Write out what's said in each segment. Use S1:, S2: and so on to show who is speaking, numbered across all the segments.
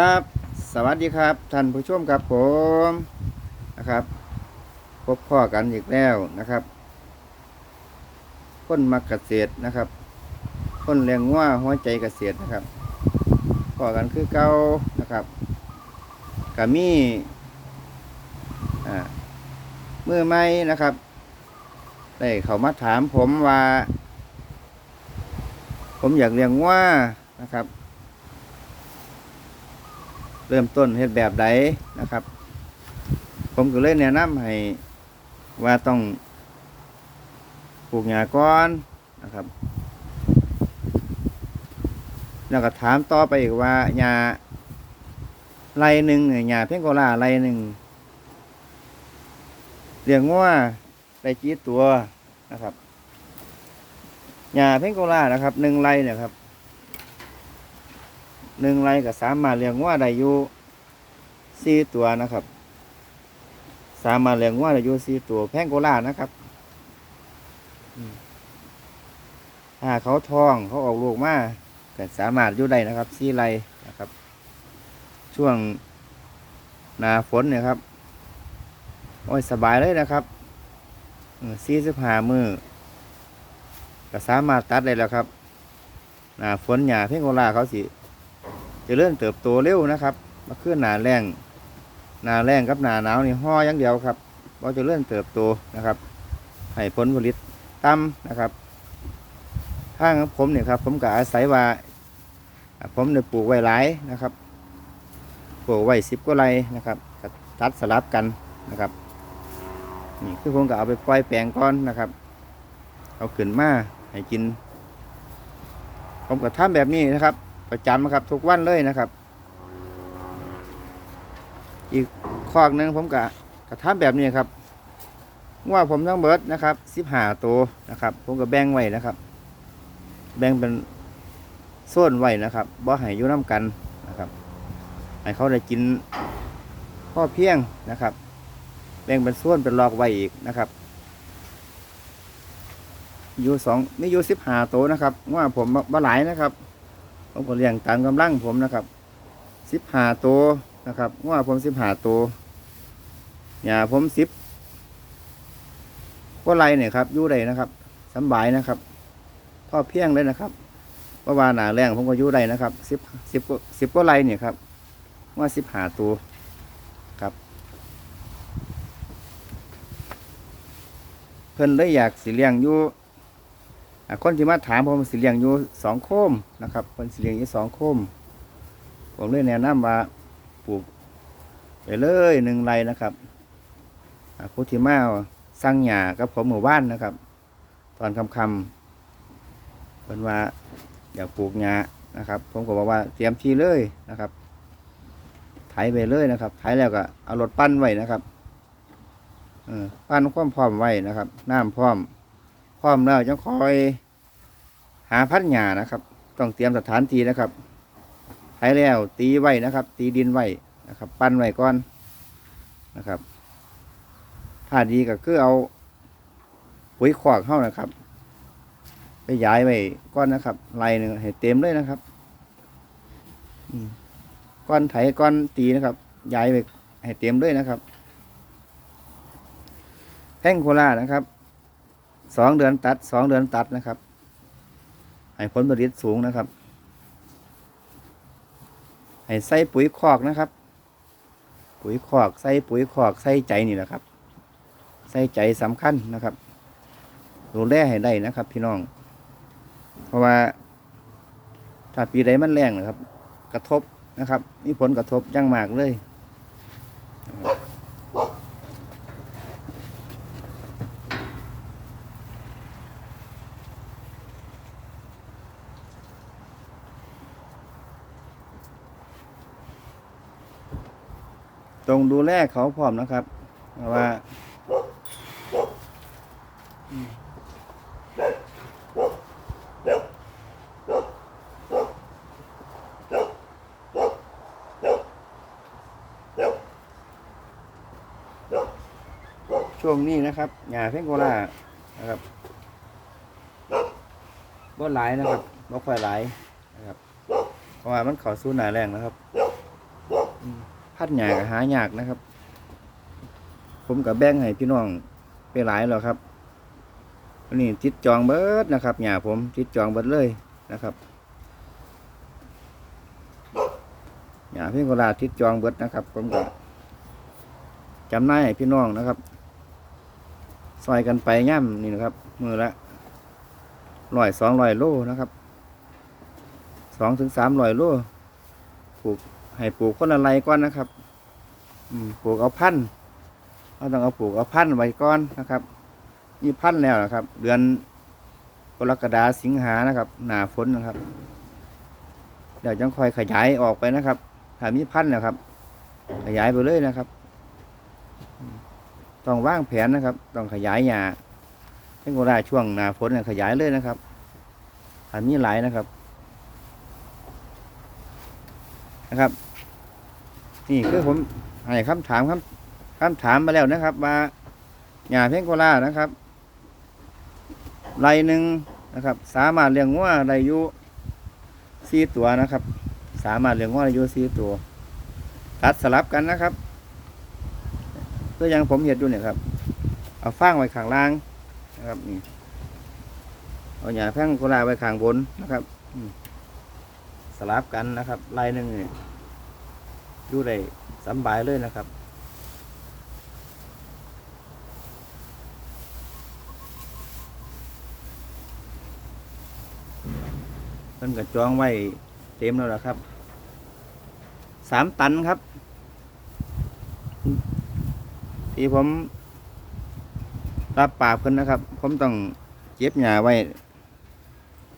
S1: ครับ สวัสดีครับท่านผู้ชมครับผมนะครับ พบพ่อกันอีกแล้วนะครับคนมักเกษตรนะครับคนเลี้ยงงัวหัวใจเกษตรนะครับพ่อกันคือเก่านะครับกามีอ่ามือไม้นะครับได้เขามาถามผมว่า ผมอยากเลี้ยงงัวนะครับ เริ่มต้นเฮ็ดแบบใดนะครับ ผมก็เลยแนะนำให้ว่าต้องปลูกหญ้าก่อนนะครับ แล้วก็ถามต่อไปอีกว่าหญ้าไรหนึ่งหญ้าเพ่งโกลาไรหนึ่งเลี้ยงงัวได้กี่ตัวนะครับหญ้าเพ่งโกลานะครับหนึ่งไรเนี่ยครับ หนึ่งไรก็สามารถเลี้ยงวัวได้อยู่สี่ตัวนะครับ สามารถเลี้ยงวัวได้อยู่สี่ตัวแพงโกลานะครับอืมถ้าเขาท้องเขาออกลูกมาก็สามารถอยู่ได้นะครับสี่ไรนะครับ ช่วงหนาฝนเนี่ยครับโอ้ยสบายเลยนะครับสี่สิบห้ามือก็สามารถตัดได้แล้วครับหนาฝนหยาเพ่งโกลาเขาสิ จะเริ่มเติบโตเร็วนะครับมาขึ้นหนาแรงหนาแรงกับหนาหนาวนี่ห่ออย่างเดียวครับเราจะเริ่มเติบโตนะครับ ให้ผลผลิตต่ำนะครับทางผมเนี่ยครับ ผมก็อาศัยว่า ผมเนี่ยปลูกไว้หลายนะครับปลูกไว้สิบกว่าไรนะครับตัดสลับกันนะครับนี่คือผมก็เอาไปปล่อยแปลงก้อนนะครับ เอาขึ้นมาให้กิน ผมก็ทำแบบนี้นะครับ ประจำครับ ทุกวันเลยนะครับ อีกข้อหนึ่งผมก็กระทำแบบนี้ครับว่าผมทั้งเบิร์ดนะครับสิบห้าตัวนะครับ ผมก็แบ่งไว้นะครับ แบ่งเป็นโซนไว้นะครับบ่ให้อยู่น้ำกันนะครับให้เขาได้กินพ่อเพียงนะครับ แบ่งเป็นโซนเป็นลอกไว้อีกนะครับอยู่สองมีอยู่สิบห้าตัวนะครับว่าผมบ่หลายนะครับ ผมก็เลี้ยงตามกำลังผมนะครับสิบหาตัวนะครับว่าผมสิบหาตัวหย่าผมสิบก็ไรเนี่ยครับยู่ได้นะครับสบายนะครับพ่อเพียงเลยนะครับเพราะว่าหนาแรงผมก็ยู่ได้นะครับสิบสิบสิบก็ไรเนี่ยครับว่าสิบหาตัวครับ เพิ่นเลยอยากสิเลี้ยงอยู่ คนที่มาถามผมสิเลี้ยงอยู่สองโคมนะครับคนสิเลี้ยงอยู่สองโคม ผมเลยแนะนำว่าปลูกไปเลยหนึ่งไรนะครับผู้ที่มาสร้างหญ้ากับผมหมู่บ้านนะครับ ตอนคำคำเป็นว่าอยากปลูกหญ้านะครับ ผมก็บอกว่าเตรียมที่เลยนะครับไถไปเลยนะครับไถแล้วก็เอารถปั้นไว้นะครับปั้นความพร้อมไว้นะครับน้ำพร้อม ร้อมแล้วจะคอยหาพันหญ้านะครับ ต้องเตรียมสถานที่นะครับไถแล้วตีไว้นะครับ ตีดินไว้นะครับ ปั้นไว้ก่อนนะครับ ถ้าดีก็คือเอาปุ๋ยขวากเข้านะครับ ไปย้ายไว้ก้อนนะครับไรหนึ่งให้เต็มเลยนะครับก้อนไถก้อนตีนะครับย้ายไปให้เต็มเลยนะครับแท่งโครานะครับ สองเดือนตัดสองเดือนตัดนะครับ ให้ผลผลิตสูงนะครับ ให้ใส่ปุ๋ยคอกนะครับ ปุ๋ยคอกใส่ปุ๋ยคอกใส่ใจนี่แหละครับ ใส่ใจสำคัญนะครับดูแลให้ได้นะครับ พี่น้อง เพราะว่าถ้าปีใดมันแรงนะครับ กระทบนะครับ มีผลกระทบยังมากเลย ตรงดูแลเขาพร้อมนะครับว่าช่วงนี้นะครับหญ้าเพ่งโกลานะครับบ่หลายนะครับบ่ค่อยหลายนะครับเพราะว่ามันเข้าสู่หน้าแรงนะครับ พันหญ้ากหายากนะครับ ผมกับแบ่งให้พี่น้องไปหลายแล้วครับนนี้ติดจองเบิดนะครับหญ้าผมติดจองเบิดเลยนะครับหญ้าเพ่งโกลาติดจองเบิดนะครับ ผมก็จำหน่ายให้พี่น้องนะครับซอยกันไปย่ำนี่นะครับ มือละร้อยสองร้อยโลนะครับสองถึงสามร้อยโลปลูก ให้ปลูกคนละไรก่อนนะครับปลูกเอาพันธุ์เราต้องเอาปลูกเอาพันธุ์ไว้ก่อนนะครับนี่พันธุ์แล้วนะครับ เดือนกรกฎาสิงหานะครับ หนาฝนนะครับ เดี๋ยวจังคอยขยายออกไปนะครับถ้ามีพันธุ์นะครับ ขยายไปเลยนะครับ ต้องว่างแผนนะครับ ต้องขยายหญ้าให้โกได้ช่วงหนาฝนเนี่ยขยายเลยนะครับถ้ามีหลายนะครับนะครับ นี่คือผมให้คำถามคำคำถามมาแล้วนะครับว่าหญ้าเพ่งโกลานะครับไรหนึ่งนะครับ สามารถเลี้ยงงัวได้อยู่สี่ตัวนะครับ สามารถเลี้ยงงัวได้อยู่สี่ตัว ตัดสลับกันนะครับตัวอย่างผมเห็ดอยู่เนี่ยครับ เอาฟางไว้ข้างล่างนะครับนี่เอาหญ้าแพงโกลาไว้ข้างบนนะครับสลับกันนะครับไรหนึ่งนี่ อยู่ได้สบายเลยนะครับเพิ่นก็จองไว้เต็มแล้วละครับสามตันครับ ที่ผมรับปากเพิ่นนะครับ ผมต้องเก็บหญ้าไว้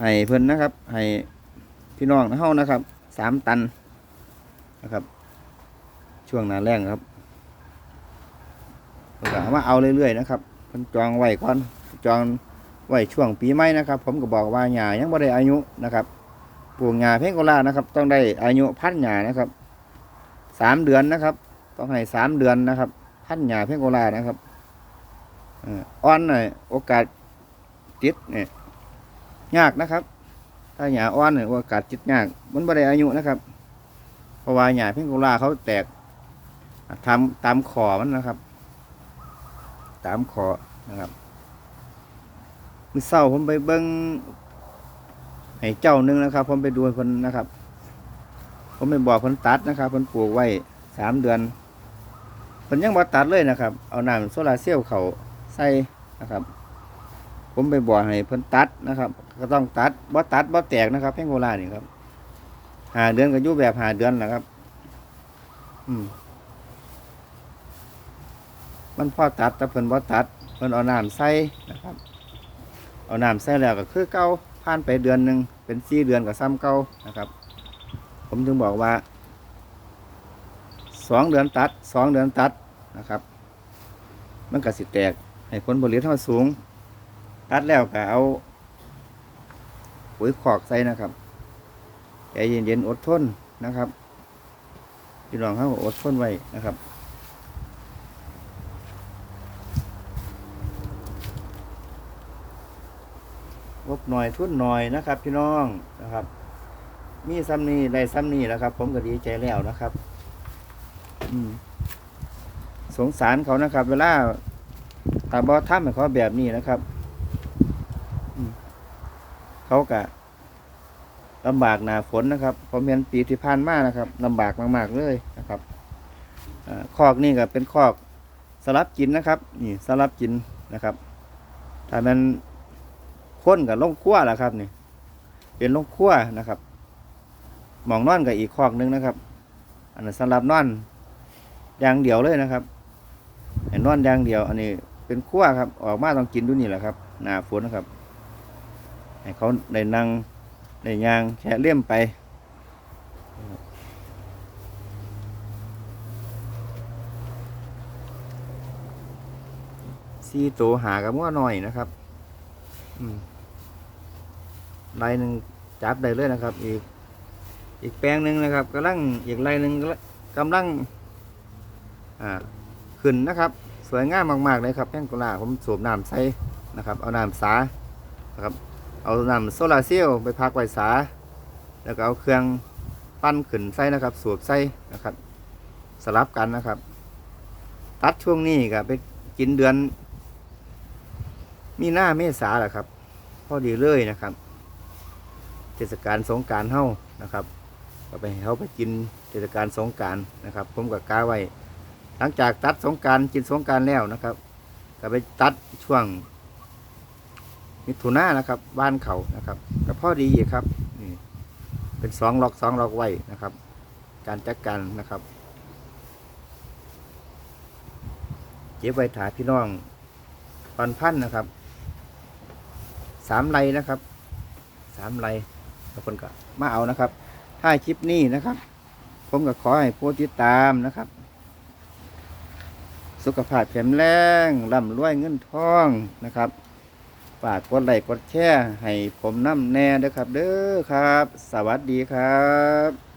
S1: ให้เพิ่นนะครับ ให้พี่น้องเฮานะครับสามตันนะครับ ช่วงหน้าแรงครับผมก็เอามาเอาเรื่อยๆนะครับพันจองไว้ก่อนจองไว้ช่วงปีใหม่นะครับ ผมก็บอกว่าหญ้ายังบ่ได้อายุนะครับปลูกหญ้าเพ่งโกลานะครับ ต้องได้อายุพันหญ้านะครับสามเดือนนะครับ ต้องให้สามเดือนนะครับ พันหญ้าเพ่งโกลานะครับอ่อนหน่อยโอกาสติดเนี่ยยากนะครับ ถ้าหญ้าอ่อนเนี่ยโอกาสติดยาก มันบ่ได้อายุนะครับเพราะว่าหญ้าเพ่งโกลาเขาแตก ทำตามขอมันนะครับ ตามขอนะครับมื่อเศร้าผมไปเบิ้งให้เจ้าหนึงนะครับ ผมไปดูคนนะครับ ผมไปบอกคนตัดนะครับคนปลูกไว้สามเดือนคนยังบ่ตัดเลยนะครับ เอาน้ำโซลาเซลล์เขาใส่นะครับ ผมไปบอกให้เพิ่นตัดนะครับ ก็ต้องตัดบ่ตัดบ่แตกนะครับแพงโกลานี่ครับหาเดือนก็อยู่แบบหาเดือนนะครับ อืม มันพอตัดแต่เพิ่นบ่ตัดเพิ่นเอาน้ำใส่นะครับ เอาน้ำใส่แล้วก็คือเก่าผ่านไปเดือนหนึ่งเป็นสี่เดือนกับซ้ำเก่านะครับ ผมถึงบอกว่าสองเดือนตัดสองเดือนตัดนะครับ มันก็สิแตกให้ผลผลิตเท่าสูง ตัดแล้วก็เอาปุ๋ยขอกใส่นะครับใจเย็นๆอดทนนะครับพี่น้องเขาก็อดทนไว้นะครับ งบหน่อยทุนหน่อยนะครับ พี่น้องนะครับ มีซ้ำนี้ได้ซ้ำนี้แล้วครับ ผมก็ดีใจแล้วนะครับ อืมสงสารเขานะครับ เวลาถ้าบอทำให้เขาแบบนี้นะครับเขากะลำบากหนาฝนนะครับผมเห็นปีที่ผ่านมานะครับลำบากมาก ๆ เลยนะครับอคอกนี่ก็เป็นคอกสลับกินนะครับ นี่สลับกินนะครับถ้ามัน คนกับลงขั้วแหละครับนี่ เป็นลงขั้วนะครับหมองนอนกับอีกคอกนึงนะครับ อันนั้นสำหรับนอนอย่างเดียวเลยนะครับเห็นนอนอย่างเดียว อันนี้เป็นขั้วครับ ออกมาต้องกินดูนี่แหละครับหนาฝนนะครับให้เขาได้นั่งได้ยางแค่เลี่ยมไปซีโตหากับว่าหน่อยนะครับ อืม ลายหนึ่งจับได้เลยนะครับ อีก อีกแปลงหนึ่งนะครับกำลังอีกลายหนึ่งกำลังอ่าขึ้นนะครับ สวยงามมากๆเลยครับแป้งกุหลาผมสูบน้ำใส่นะครับ เอาน้ำสานะครับเอาน้ำโซลาเซลล์ไปพักไว้สา แล้วก็เอาเครื่องปั้นขึ้นใส่นะครับสูบใส่นะครับ สลับกันนะครับ ตัดช่วงนี้ก็ไปกินเดือน มีหน้าเมษาแหละครับ พอดีเลยนะครับ เทศกาลสงการเฮานะครับก็ไปให้เขาไปกินเทศกาลสงการนะครับ ผมกับกาไว้ หลังจากตัดสงการกินสงการแล้วนะครับก็ไปตัดช่วงมิถุนานะครับ บ้านเขานะครับก็พอดีอครับนี่เป็นสองล็อกสองล็อกไว้นะครับ การจัดการนะครับเก็บไว้ถาพี่น้องปันพันนะครับสามไรนะครับสามไร ทุกคนก็มาเอานะครับ ถ้าคลิปนี้นะครับ ผมก็ขอให้ผู้ติดตามนะครับ สุขภาพแข็งแรงร่ำรวยเงินทองนะครับฝากกดไลค์กดแชร์ให้ผมน้ำแน่เด้อครับ เด้อครับ สวัสดีครับ